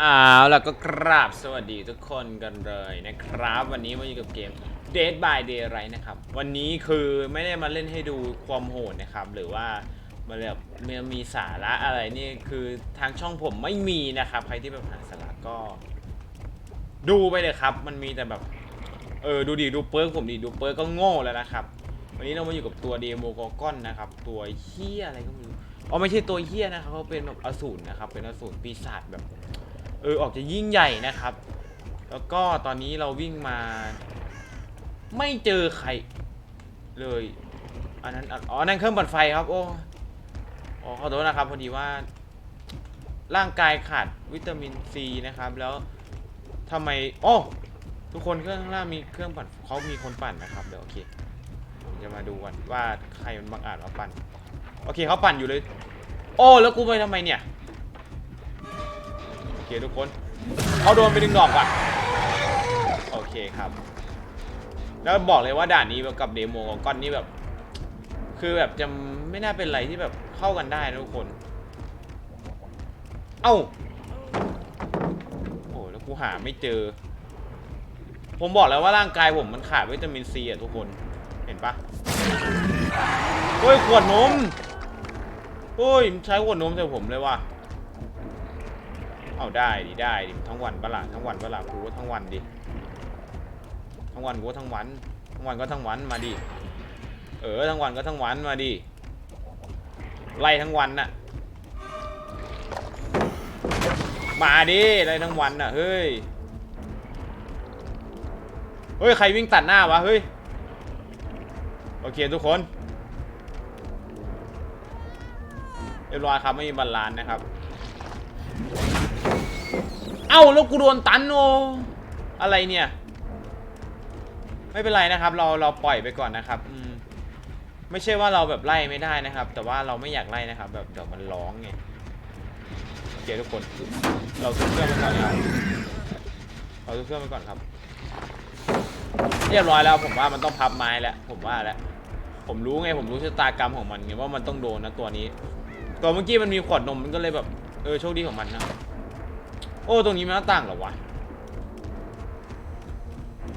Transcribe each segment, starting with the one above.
เอาแล้วก็กราบสวัสดีทุกคนกันเลยนะครับ วันนี้มาอยู่กับเกม Dead by Daylight นะครับ วันนี้คือไม่ได้มาเล่นให้ดูความโหดนะครับ หรือว่ามาแบบมันมีสาระอะไรนี่คือทางช่องผมไม่มีนะครับ ใครที่แบบหาสาระก็ ดูไปเลยครับ มันมีแต่แบบ เออดูดิดูเปิร์กผมดิดูเปิร์กก็โง่แล้วนะครับ วันนี้เรามาอยู่กับตัวเดโมกอกอนนะครับ ตัวเฮียอะไรก็ไม่รู้อ๋อไม่ใช่ตัวเฮียนะครับเขาเป็นแบบอสูรนะครับ เป็นอสูรปีศาจแบบ ออออกจะยิ่งใหญ่นะครับ แล้วก็ตอนนี้เราวิ่งมา ไม่เจอใครเลย อันนั้นอ๋อนั่นเครื่องปั่นไฟครับ โอ้อ๋อขอโทษนะครับพอดีว่า ร่างกายขาดวิตามินซีนะครับ แล้วทำไมโอ้ทุกคนเครื่องข้างล่างมีเครื่องปั่นเขามีคนปั่นนะครับเดี๋ยวโอเคผมจะมาดูกันว่าใครมันบังอาจมาปั่น โอเคเขาปั่นอยู่เลย โอ้แล้วกูไปทำไมเนี่ย เคทุกคนเขาโดนไปดึงดอกก่อนโอเคครับ แล้วบอกเลยว่าด่านนี้กับเดโมของก้อนนี้แบบ คือแบบจะไม่น่าเป็นอะไรที่แบบเข้ากันได้นะทุกคน เอ้าโอ้แล้วกูหาไม่เจอ ผมบอกแล้วว่าร่างกายผมมันขาดวิตามินซีอะทุกคนเห็นปะเฮ้ยขวดนมเฮ้ยใช้ขวดนมใส่ผมเลยว่ะ เอาได้ดิได้ดิทั้งวันปะละทั้งวันปะละกูก็ทั้งวันดิทั้งวันกูก็ทั้งวัน ทั้งวันก็ทั้งวันมาดิเออทั้งวันก็ทั้งวันมาดิไล่ทั้งวันน่ะมาดิไล่ทั้งวันน่ะเฮ้ยเฮ้ยใครวิ่งตัดหน้าวะเฮ้ยโอเคทุกคนเรียบร้อยครับไม่มีบัลลานซ์นะครับ เอ้าแล้วกูโดนตันโออะไรเนี่ย ไม่เป็นไรนะครับ เราเราปล่อยไปก่อนนะครับอืมไม่ใช่ว่าเราแบบไล่ไม่ได้นะครับ แต่ว่าเราไม่อยากไล่นะครับ แบบเดี๋ยวมันร้องไงโอเคทุกคน เราทุบเครื่องไปก่อนครับเราทุบเครื่องไปก่อนครับ เรียบร้อยแล้วผมว่ามันต้องพับไม้แล้วผมว่าแล้วผมรู้ไงผมรู้ชะตากรรมของมันไงว่ามันต้องโดนนะตัวนี้ ตัวเมื่อกี้มันมีขวดนมมันก็เลยแบบเออโชคดีของมันนะ โอ้ตรงนี้มันหน้าต่างเหรอวะ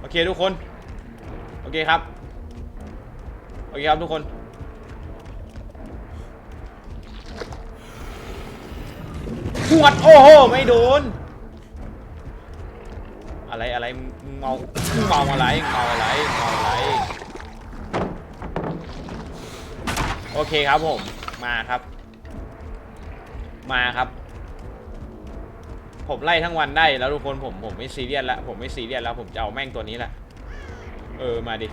โอเคทุกคน โอเคครับ โอเคครับทุกคนขวด โอ้โห ไม่โดน อะไรอะไรมึงเมามึงเมาอะไรมึงเมาอะไรมึงเมาอะไร โอเคครับผม มาครับ มาครับ ผมไล่ทั้งวันได้แล้วทุกคนผมผมไม่ซีเรียสแล้วผมไม่ซีเรียสแล้วผมจะเอาแม่งตัวนี้แหละ เออมาดิ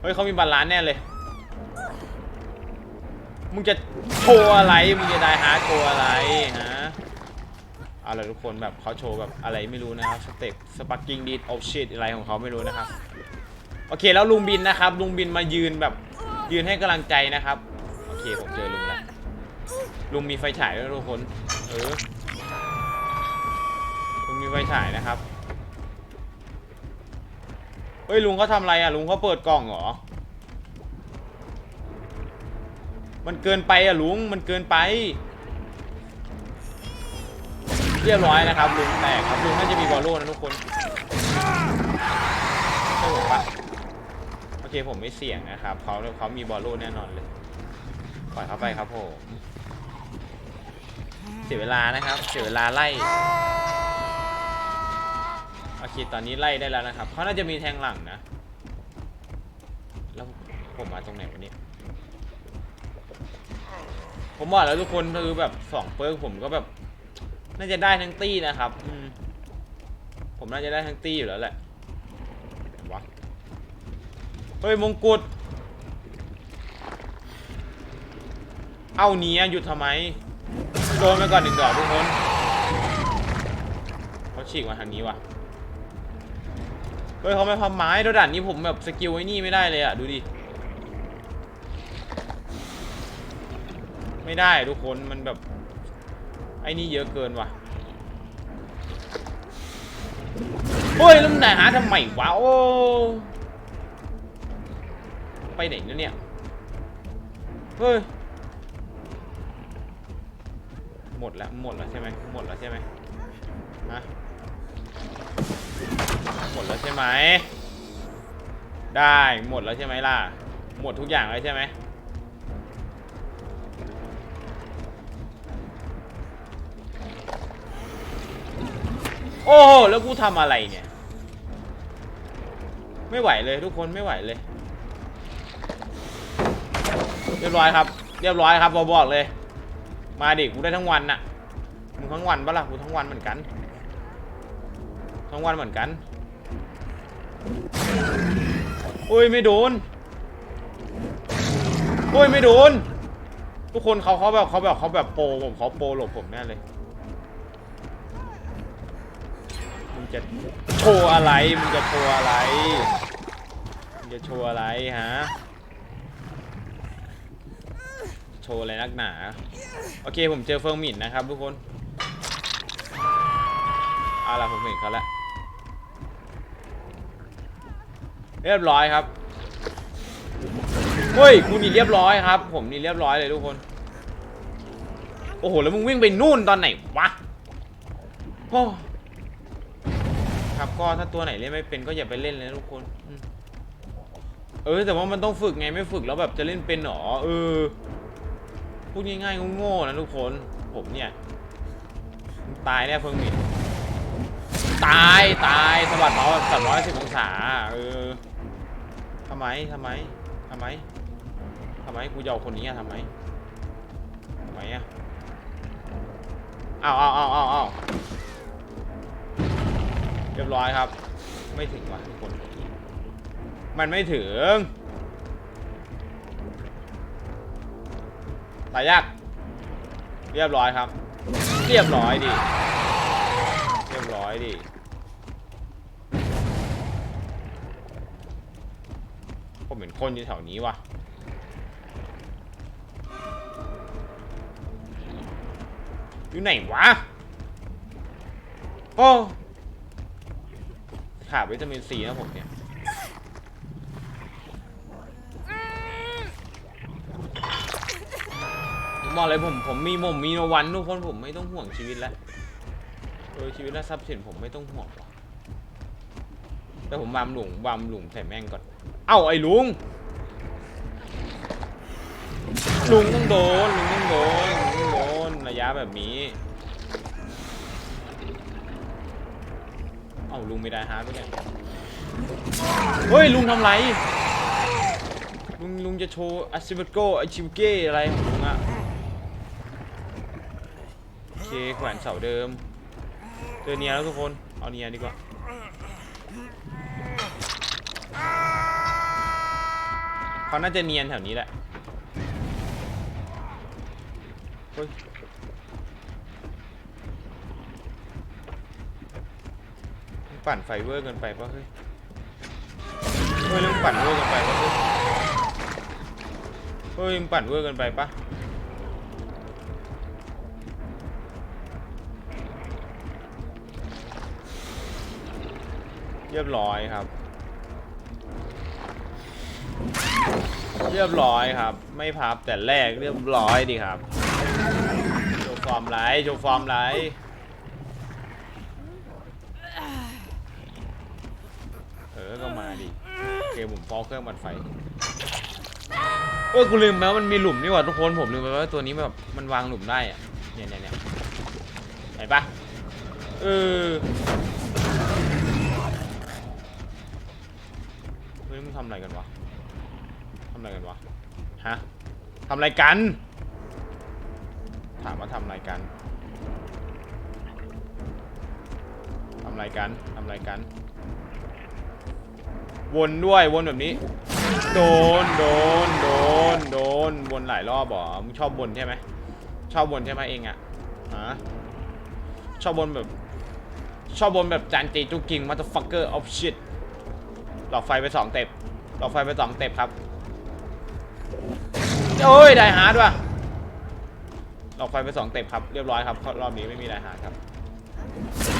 เฮ้ยเขามีบาลานซ์แน่เลย มึงจะโชว์อะไร มึงจะได้ฮาร์ดโชว์อะไรฮะเอาละทุกคนแบบเขาโชว์แบบอะไรไม่รู้นะครับสเต็ปสปักกิ้งดีดโอชิตอะไรของเขาไม่รู้นะครับ โอเคแล้วลุงบินนะครับ ลุงบินมายืนแบบยืนให้กำลังใจนะครับ โอเคผมเจอลุงแล้วลุงมีไฟฉายด้วยทุกคน เออ ไฟฉายนะครับ เฮ้ยลุงเขาทำอะไรอะลุงเขาเปิดกล่องเหรอ มันเกินไปอะลุงมันเกินไป เรียบร้อยนะครับลุงแตกครับลุงน่าจะมีบอลโล่นะทุกคนใช่ผมปะโอเคผมไม่เสี่ยงนะครับเขาเขามีบอลโล่แน่นอนเลยปล่อยเขาไปครับผมเสียเวลานะครับ เสียเวลาไล่ เคตอนนี้ไล่ได้แล้วนะครับเขาน่าจะมีแทงหลังนะ แล้วผมมาตรงไหนวะเนี่ยผมบอกแล้วทุกคนคือแบบสองเปิร์กผมก็แบบ น่าจะได้ทั้งตี้นะครับมผมน่าจะได้ทั้งตี้อยู่แล้วแหละวะเฮ้ยมงกุฎเอาเนี้ยหยุดทำไมโดนไปก่อนหนึ่งดอกทุกคนเขาฉีกมาทางนี้ว่ะ เฮ้ยเขาไม่พับไม้แล้วด่านนี้ผมแบบสกิลไอ้นี่ไม่ได้เลยอะดูดิ ไม่ได้ทุกคนมันแบบ ไอ้นี่เยอะเกินว่ะเฮ้ยแล้วมันไหนหาทำไมวะโอ้ไปไหนแล้วเนี่ย เฮ้ย หมดแล้วหมดแล้วใช่ไหมหมดแล้วใช่ไหมฮะ หมดแล้วใช่ไหม ได้หมดแล้วใช่ไหมล่ะ หมดทุกอย่างแล้วใช่ไหมโอ้โหแล้วกูทำอะไรเนี่ย ไม่ไหวเลยทุกคนไม่ไหวเลย เรียบร้อยครับ เรียบร้อยครับบอบอกเลย มาดิกูได้ทั้งวันน่ะมึงทั้งวันปะล่ะกูทั้งวันเหมือนกัน ทั้งวันเหมือนกัน โอ้ยไม่โดนโอ้ยไม่โดน ทุกคนเขาเขาแบบเขาแบบเขาแบบโปรผมเขาโปรหลบผมแน่เลยมึงจะโชว์อะไรมึงจะโชว์อะไรมึงจะโชว์อะไรฮะโชว์อะไรนักหนาโอเคผมเจอเฟิงหมินนะครับทุกคนเอาล่ะผมเห็นเขาแล้ว เรียบร้อยครับเฮ้ยกูนี่เรียบร้อยครับ ผมนี่เรียบร้อยเลยทุกคน โอ้โหแล้วมึงวิ่งไปนู่นตอนไหนวะโอ้ครับก็ถ้าตัวไหนเล่นไม่เป็นก็อย่าไปเล่นเลยทุกคนเออแต่ว่ามันต้องฝึกไงไม่ฝึกแล้วแบบจะเล่นเป็นหรอเออพูดง่ายๆโง่ๆนะทุกคน ผมเนี่ย ตายแน่เพิ่งมิน ตายตายสะบัดเมาส์สามร้อยสิบองศาเออทำไมทำไมทำไมทำไมกูจะเอาคนนี้อะทำไมทำไมอะเอาเอาเอาเอาเอาเรียบร้อยครับ ไม่ถึงว่ะทุกคน มันไม่ถึงตายยากเรียบร้อยครับ เรียบร้อยดิ เรียบร้อยดิ ผมเห็น คนอยู่แถวนี้ว่ะอยู่ไหนวะโอ้ขาดวิตามินซีนะผมเนี่ยผมบอกเลยผมผมมีผมมีโนวันทุกคนผมไม่ต้องห่วงชีวิตแล้วเออชีวิตและทรัพย์สินผมไม่ต้องห่วงหรอกแต่ผมวามหลุมวามหลุมใส่แม่งก่อน เอ้าไอ้ลุง ลุงต้องโดน ลุงต้องโดนลุงต้องโดนระยะแบบนี้ เอ้าลุงไม่ได้ฮาร์ดไปเนี่ยเฮ้ยลุงทำไร ลุงลุงจะโชว์อาชิเบโกอาชิบเกอะไรของลุงอะโอเคแขวนเสาเดิมเจอเนียแล้วทุกคน เอาเนียดีกว่า เขาน่าจะเนียนแถวนี้แหละปั่นไฟเวอร์เกินไปปะเฮ้ยเฮ้ยแล้วมึงปั่นเวอร์เกินไปปะเฮ้ยเฮ้ยปั่นเวอร์เกินไปปะเรียบร้อยครับ เรียบร้อยครับ ไม่พับแต่แรกเรียบร้อยดีครับโชว์ฟอร์มไรโชว์ฟอร์มไรเออก็มาดิโอเคผมฟอกเครื่องบัดไฟเออกูลืมไปว่ามันมีหลุมนี่หว่าทุกคนผมลืมไปว่าตัวนี้แบบมันวางหลุมได้อะเนี่ยเนี่ยเนี่ยเห็นปะเออเฮ้ยมึงทำอะไรกันวะำอะไรกันวะ ฮะทำอะไรกัน ถามว่าทำอะไรกันทำอะไรกันทำอะไรกัน วนด้วย วนแบบนี้ โดน โดน โดน โดน วนหลายรอบเหรอมึงชอบวนใช่ไหม ชอบวนใช่ไหมเองอะฮะ ชอบวนแบบ ชอบวนแบบจานจีจุกกิงมาต f ฟักเกอร์ออฟชิตหลอกไฟไปสองเต็ปหลอกไฟไปสองเต็ปครับ โอ้ย ไดฮาร์ดว่ะหลอกไฟไปสองเต็ปครับ เรียบร้อยครับ รอบนี้ไม่มีไดฮาร์ดครับ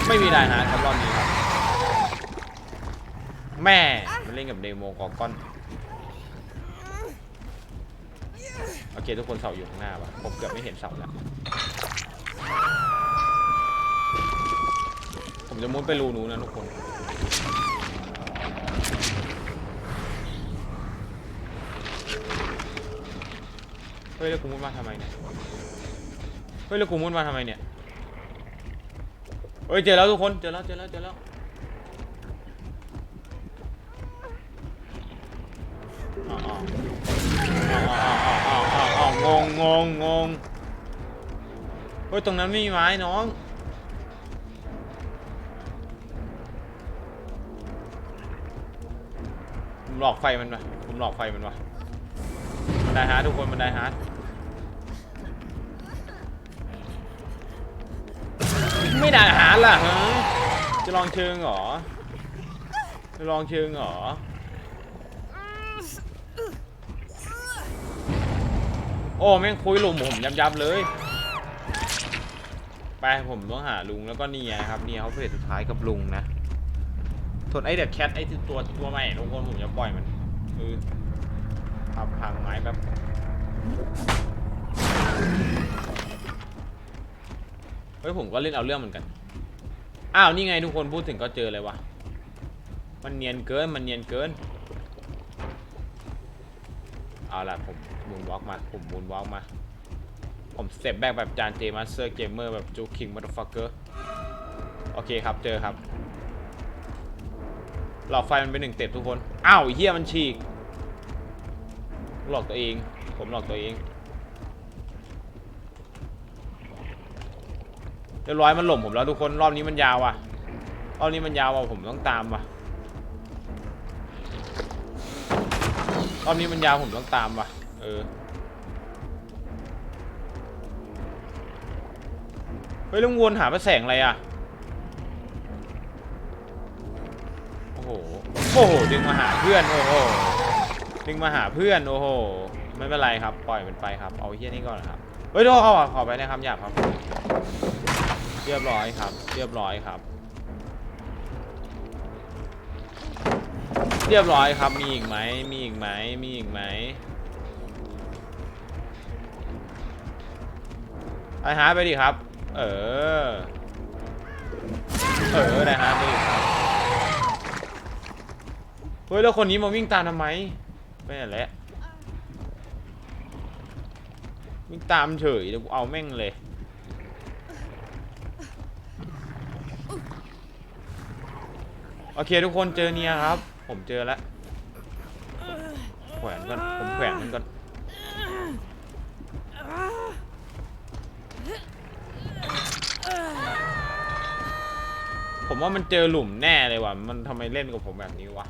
ไม่มีไดฮาร์ดครับรอบนี้ครับ แม่มันเล่นกับเดโมกอกอน โอเค ทุกคนเสาอยู่ข้างหน้าว่ะ ผมเกือบไม่เห็นเสาแล้ว ผมจะมุดไปรูนู้นนะทุกคน เฮ้ยแล้วกูมุดมาทำไมเนี่ย เฮ้ยแล้วกูมุดมาทำไมเนี่ย เฮ้ยเจอแล้วทุกคน เจอแล้วเจอแล้วเจอแล้วอ๋ออ๋ออ๋ออ๋ออ๋ออ๋องงงงงงเฮ้ยตรงนั้นไม่มีไม้น้องผมหลอกไฟมันปะผมหลอกไฟมันปะ มันได้ฮาร์ดทุกคนมันได้ฮาร์ดไม่ได้ฮาร์ดล่ะฮะจะลองเชิงเหรอ จะลองเชิงเหรอ โอ้แม่งคุยลุมผมยับยับเลย ไปผมต้องหาลุงแล้วก็เนียครับเนียเขาเฟสสุดท้ายกับลุงนะส่วนไอ้เดอะแคทไอ้ตัวตัวใหม่ทุกคนผมจะปล่อยมันคือ พับพังไม้แบบเฮ้ยผมก็เล่นเอาเรื่องเหมือนกัน อ้าวนี่ไงทุกคนพูดถึงก็เจอเลยวะมันเนียนเกินมันเนียนเกิน เอาล่ะผมมูนวอล์กมาผมมูนวอล์กมา ผมสเต็ปแบกแบบจานเจมาสเตอร์เกมเมอร์แบบจูคิงมัตฟักเกอร์โอเคครับเจอครับ หลอกไฟมันเป็นหนึ่งเต็ปทุกคน อ้าวเฮียมันฉีก หลอกตัวเอง ผมหลอกตัวเองเรียบร้อยมันหล่มผมแล้วทุกคนรอบนี้มันยาวอะรอบนี้มันยาวอะผมต้องตามว่ะรอบนี้มันยาวผมต้องตามว่ะเออเฮ้ยล้ววนหาพระแสงอะไรอะโอ้โหโอ้โหดึงมาหาเพื่อนโอ้โห ดึงมาหาเพื่อนโอ้โหไม่เป็นไรครับ ปล่อยมันไปครับ เอาเฮี้ยนี่ก่อนครับเฮ้ยโทษขอขอไปนะครับหยาบครับ เรียบร้อยครับ เรียบร้อยครับ เรียบร้อยครับมีอีกไหมมีอีกไหมมีอีกไหมไอ้ฮาไปดิครับ เออ เออได้ฮาไปดิครับเฮ้ยแล้วคนนี้มาวิ่งตามทำไม ไม่แหละวิ่งตามเฉยเดี๋ยวกูเอาแม่งเลยโอเคทุกคนเจอเนียครับ ผมเจอแล้วแขวนก่อนผมแขวนมันก่อนผมว่ามันเจอหลุมแน่เลยว่ะ มันทำไมเล่นกับผมแบบนี้วะ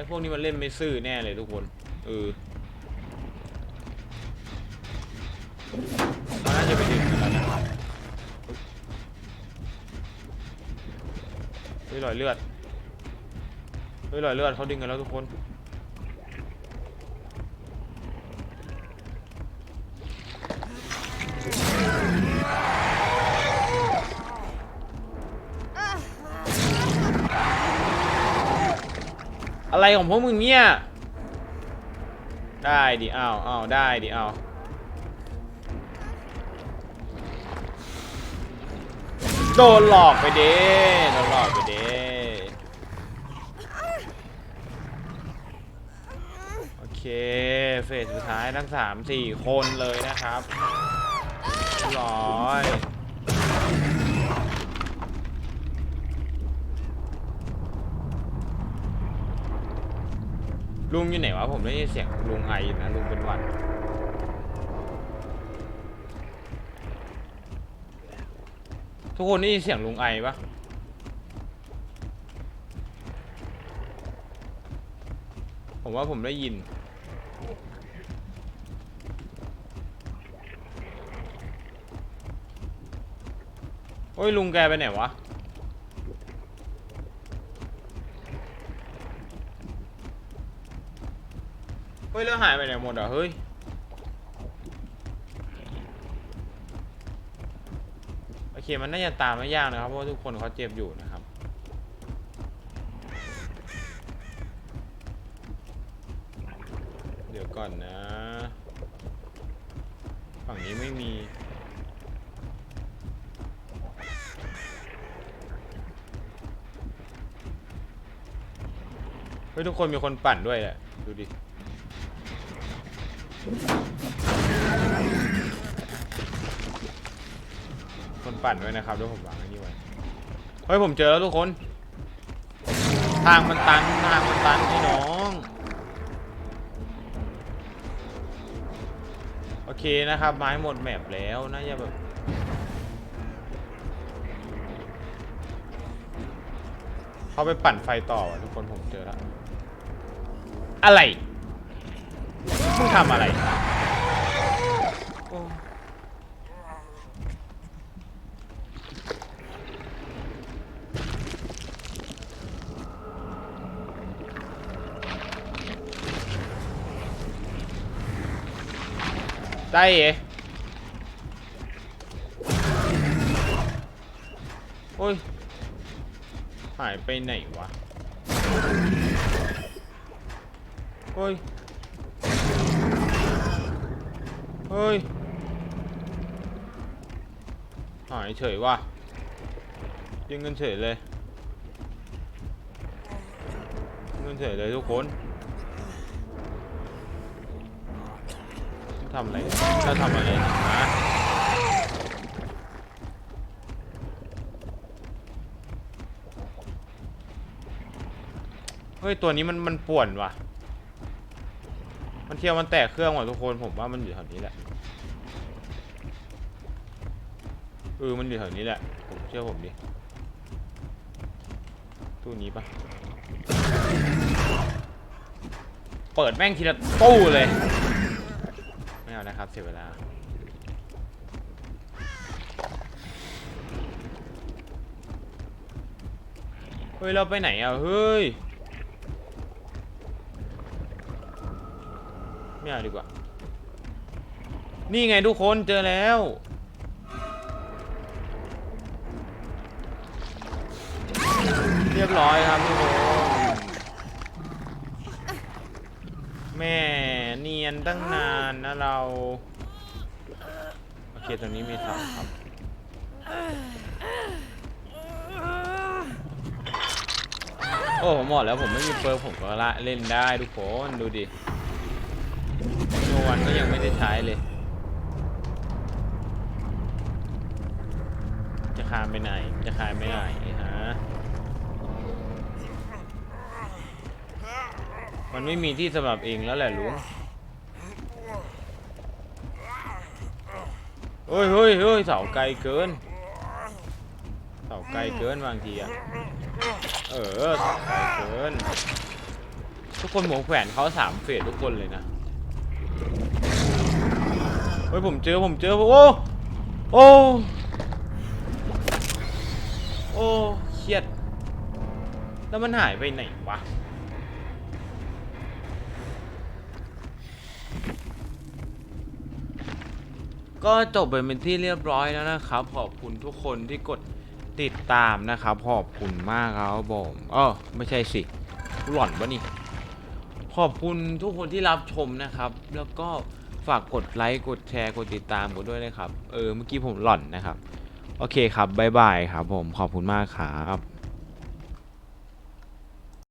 อ้พวกนี้มันเล่นไม่ซื่อแน่เลยทุกคนเออนน่าจะไปดึงกันแล้วนะเฮ้ยรอยเลือดเฮ้ยรอยเลือดเขาดึงกันแล้วทุกคน อะไรของพวกมึงเนี่ย ได้ดิอ้าวอ้าวได้ดิอ้าวโดนหลอกไปเด้โดนหลอกไปเด้โอเค เฟสสุดท้ายทั้งสามสี่คนเลยนะครับเรียบร้อย ลุงอยู่ไหนวะผมได้ยินเสียงลุงไอนะลุงเป็นหวัดทุกคนได้ยินเสียงลุงไอปะผมว่าผมได้ยิน โอ้ยลุงแกไปไหนวะ ฮ้ยเรื่องหายไปไหนหมดอะเฮ้ยโอเคมันน่าจะตามไม่ยากนะครับเพราะว่าทุกคนเขาเจ็บอยู่นะครับเดี๋ยวก่อนนะฝั่งนี้ไม่มีเฮ้ยทุกคนมีคนปั่นด้วยแหละดูดิ ปั่นด้วยนะครับด้วยผมวางไว้นี่ไว้เฮ้ยผมเจอแล้วทุกคน ทางมันตันทางมันตันพี่น้องโอเคนะครับไม้หมดแมปแล้วน่าจะแบบเขาไปปั่นไฟต่อวะทุกคนผมเจอแล้วอะไรมึงทำอะไรโอ้ ได้เอโอ้ย หายไปไหนวะเฮ้ย เฮ้ย หายเฉยว่ะยิงกันเฉยเลยยิงกันเฉยเลยทุกคน ทำอะไรจะทำอะไรนะเฮ้ย ตัวนี้มันมันป่วนว่ะ มันเที่ยวมันแตกเครื่องว่ะทุกคน ผมว่ามันอยู่แถวนี้แหละเออมันอยู่แถวนี้แหละ ผมเชื่อผมดิ ตู้นี้ปะเปิดแม่งทีละตู้เลย เอานะครับ เสียเวลา เฮ้ย เราไปไหนอะ เฮ้ย ไม่เอาดีกว่า นี่ไงทุกคนเจอแล้ว เรียบร้อยครับทุกคนแม่ เนียนตั้งนานนะเรา โอเคตรงนี้มีเสาครับ โอ้ผมบอกแล้วผมไม่มีเปิร์ผมก็ละเล่นได้ทุกคนดูดิโนวันก็ยังไม่ได้ใช้เลย จะคานไปไหน จะคานไปไหนฮะ มันไม่มีที่สำหรับเองแล้วแหละลุงเฮ้ยเฮ้ยเฮ้ยเสาไกลเกิน เสาไกลเกินบางทีอะเออเสาไกลเกิน ทุกคนหมวกแขวนเขาสามเฟสทุกคนเลยนะ เฮ้ยผมเจอผมเจอโอ้โอ้โอ้เครียด แล้วมันหายไปไหนวะ ก็จบไปเป็นที่เรียบร้อยแล้วนะครับ ขอบคุณทุกคนที่กดติดตามนะครับ ขอบคุณมากครับผมเออไม่ใช่สิหล่อนวะนี่ ขอบคุณทุกคนที่รับชมนะครับ แล้วก็ฝากกดไลค์กดแชร์กดติดตามกดด้วยนะครับ เออเมื่อกี้ผมหล่อนนะครับ โอเคครับบ๊ายบายครับผมขอบคุณมากครับ